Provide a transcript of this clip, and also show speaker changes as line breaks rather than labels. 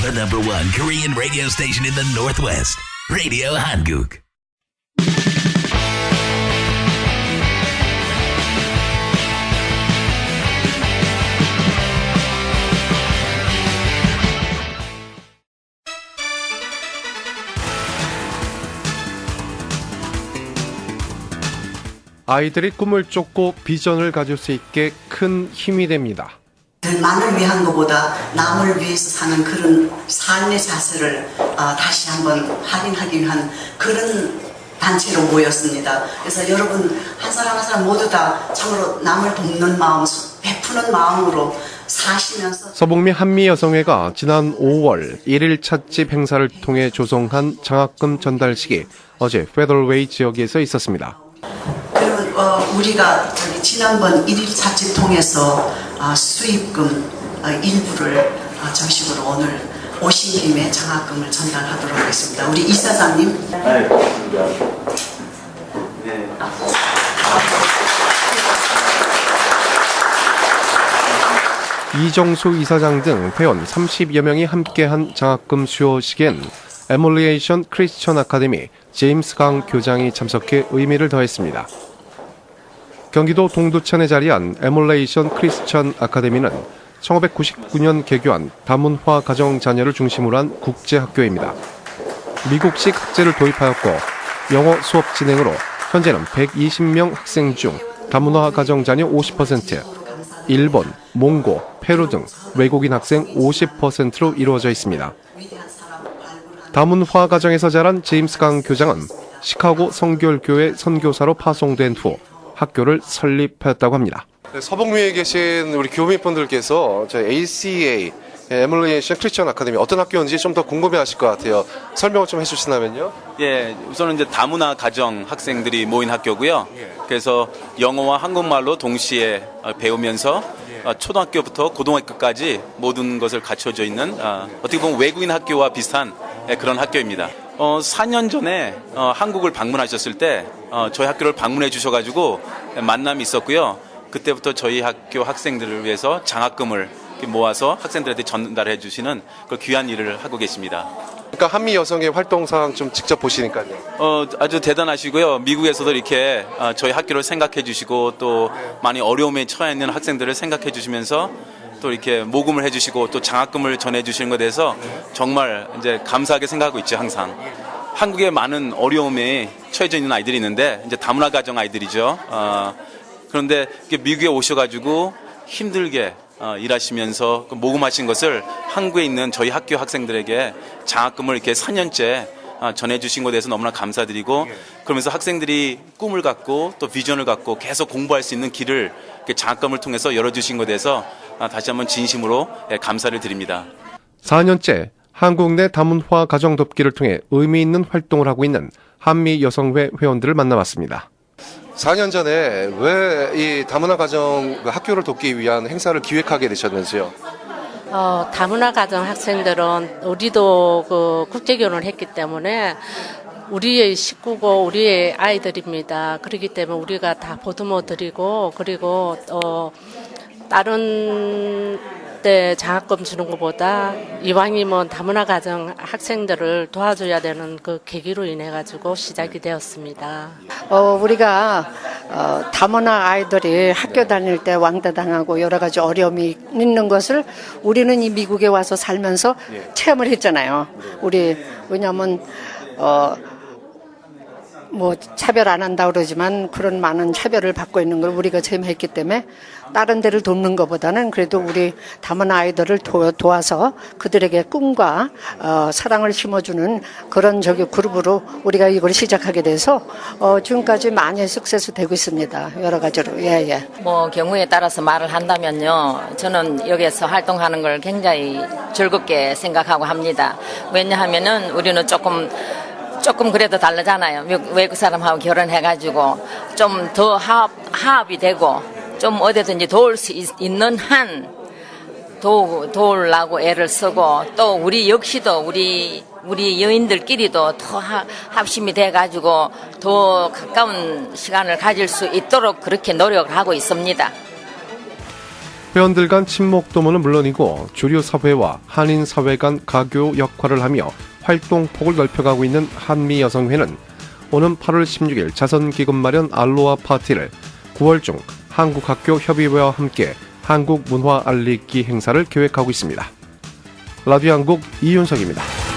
The number one Korean radio station in the Northwest. Radio Hanguk.
아이들이 꿈을 쫓고 비전을 가질 수 있게 큰 힘이 됩니다.
나를 위한 것보다 남을 위해서 사는 그런 삶의 자세를 어, 다시 한번 확인하기 위한 그런 단체로 모였습니다. 그래서 여러분 한 사람 한 사람 모두 다 참으로 남을 돕는 마음, 베푸는 마음으로 사시면서
서북미 한미여성회가 지난 5월 1일 찻집 행사를 통해 조성한 장학금 전달식이 어제 페더럴웨이 지역에서 있었습니다.
그리고 어, 우리가 지난번 1일 자치 통해서 어, 수입금 어, 일부를 어, 정식으로 오늘 오신 김에 장학금을 전달하도록 하겠습니다. 우리 이사장님
이정수 이사장 등 회원 30여 명이 함께한 장학금 수여식엔 에몰리에이션 크리스천 아카데미 제임스 강 교장이 참석해 의미를 더했습니다. 경기도 동두천에 자리한 에몰레이션 크리스천 아카데미는 1999년 개교한 다문화 가정 자녀를 중심으로 한 국제학교입니다. 미국식 학제를 도입하였고 영어 수업 진행으로 현재는 120명 학생 중 다문화 가정 자녀 50%, 일본, 몽고, 페루 등 외국인 학생 50%로 이루어져 있습니다. 다문화 가정에서 자란 제임스 강 교장은 시카고 성결교회 선교사로 파송된 후 학교를 설립하였다고 합니다. 네, 서북미에 계신 우리 교민분들께서 저 ACA 에멀리에이션 크리스천 아카데미 어떤 학교인지 좀 더 궁금해하실 것 같아요. 설명을 좀 해주신다면요.
예, 우선은 이제 다문화 가정 학생들이 모인 학교고요. 그래서 영어와 한국말로 동시에 어, 배우면서 어, 초등학교부터 고등학교까지 모든 것을 갖춰져 있는 어, 어떻게 보면 외국인 학교와 비슷한 예, 그런 학교입니다. 어, 4년 전에 어, 한국을 방문하셨을 때 어, 저희 학교를 방문해 주셔가지고 만남이 있었고요. 그때부터 저희 학교 학생들을 위해서 장학금을 모아서 학생들한테 전달해 주시는 그 귀한 일을 하고 계십니다.
그러니까 한미 여성의 활동 상황 좀 직접 보시니까요.
어, 아주 대단하시고요. 미국에서도 이렇게 어, 저희 학교를 생각해 주시고 또 많이 어려움에 처해 있는 학생들을 생각해 주시면서 또 이렇게 모금을 해 주시고 또 장학금을 전해 주시는 것에 대해서 정말 이제 감사하게 생각하고 있죠, 항상. 한국에 많은 어려움에 처해져 있는 아이들이 있는데 이제 다문화 가정 아이들이죠. 어, 그런데 미국에 오셔가지고 힘들게 어, 일하시면서 그 모금하신 것을 한국에 있는 저희 학교 학생들에게 장학금을 이렇게 4년째 어, 전해주신 것에 대해서 너무나 감사드리고 그러면서 학생들이 꿈을 갖고 또 비전을 갖고 계속 공부할 수 있는 길을 장학금을 통해서 열어주신 것에 대해서 어, 다시 한번 진심으로 예, 감사를 드립니다.
4년째 한국 내 다문화 가정 돕기를 통해 의미 있는 활동을 하고 있는 한미 여성회 회원들을 만나봤습니다. 4년 전에 왜 이 다문화 가정 그 학교를 돕기 위한 행사를 기획하게 되셨는지요?
어, 다문화 가정 학생들은 우리도 그 국제 결혼을 했기 때문에 우리의 식구고 우리의 아이들입니다. 그렇기 때문에 우리가 다 보듬어 드리고 그리고 어 다른 때 장학금 주는 것보다 이왕이면 다문화 가정 학생들을 도와줘야 되는 그 계기로 인해 가지고 시작이 되었습니다.
어, 우리가 어, 다문화 아이들이 학교 다닐 때 왕따당하고 여러 가지 어려움이 있는 것을 우리는 이 미국에 와서 살면서 체험을 했잖아요. 우리 왜냐하면 어, 뭐 차별 안 한다 그러지만 그런 많은 차별을 받고 있는 걸 우리가 체험했기 때문에 다른 데를 돕는 것보다는 그래도 우리 다문화 아이들을 도, 도와서 그들에게 꿈과 어, 사랑을 심어주는 그런 저기 그룹으로 우리가 이걸 시작하게 돼서 어, 지금까지 많이 석세스 되고 있습니다 여러 가지로 예예.
뭐 경우에 따라서 말을 한다면요. 저는 여기에서 활동하는 걸 굉장히 즐겁게 생각하고 합니다. 왜냐하면은 우리는 조금 조금 그래도 다르잖아요. 외국- 사람하고 결혼해가지고 좀더 화합, 화합이 되고 좀 어디든지 도울 수 있, 있는 한 도, 도우려고 애를 쓰고 또 우리 역시도 우리 우리 여인들끼리도 더 하- 합심이 돼가지고 더 가까운 시간을 가질 수 있도록 그렇게 노력을 하고 있습니다.
회원들 간 친목 도모는 물론이고 주류 사회와 한인 사회 간 가교 역할을 하며 활동 폭을 넓혀가고 있는 한미 여성회는 오는 8월 16일 자선 기금 마련 알로하 파티를 9월 중 한국학교 협의회와 함께 한국 문화 알리기 행사를 계획하고 있습니다. 라디오 한국 이윤석입니다.